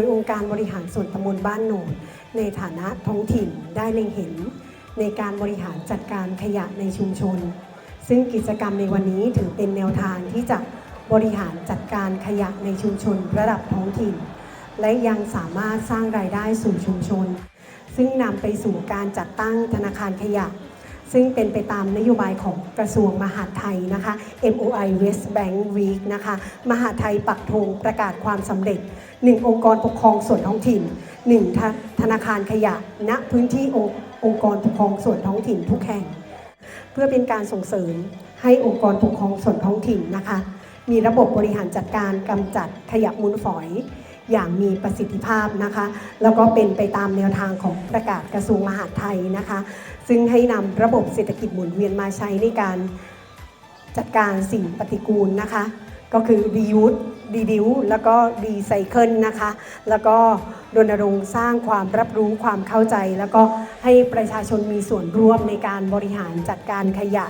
ยองค์การบริหารส่วนตำบลบ้านโหนนในฐานะท้องถิ่นได้เล็งเห็น ในการบริหารจัดการขยะในชุมชน ซึ่งกิจกรรมในวันนี้ถือเป็นแนวทางที่จะบริหารจัดการขยะในชุมชนระดับท้องถิ่น และยังสามารถสร้างรายได้สู่ชุมชน ซึ่งนำไปสู่การจัดตั้งธนาคารขยะ ซึ่งเป็นไปตามนโยบายของกระทรวงมหาดไทยนะคะ MOI West Bank Week นะคะ มหาดไทยปักธงประกาศความสำเร็จ 1 องค์กรปกครองส่วนท้องถิ่น1ธาธนาคารขยะณพื้นที่องค์กรปกครองส่วนท้องถิ่นทุกแห่ง เพื่อเป็นการส่งเสริมให้องค์กรปกครองส่วนท้องถิ่นนะคะ มีระบบบริหารจัดการกำจัดขยะมูลฝอย อย่างมีประสิทธิภาพนะคะ แล้วก็เป็นไปตามแนวทางของประกาศกระทรวงมหาดไทยนะคะ ซึ่งให้นำระบบเศรษฐกิจหมุนเวียนมาใช้ในการจัดการสิ่งปฏิกูลนะคะ ก็คือ reuse reduce แล้วก็ recycle นะคะ แล้วก็รณรงค์สร้างความรับรู้ความเข้าใจ แล้วก็ให้ประชาชนมีส่วนร่วมในการบริหารจัดการขยะ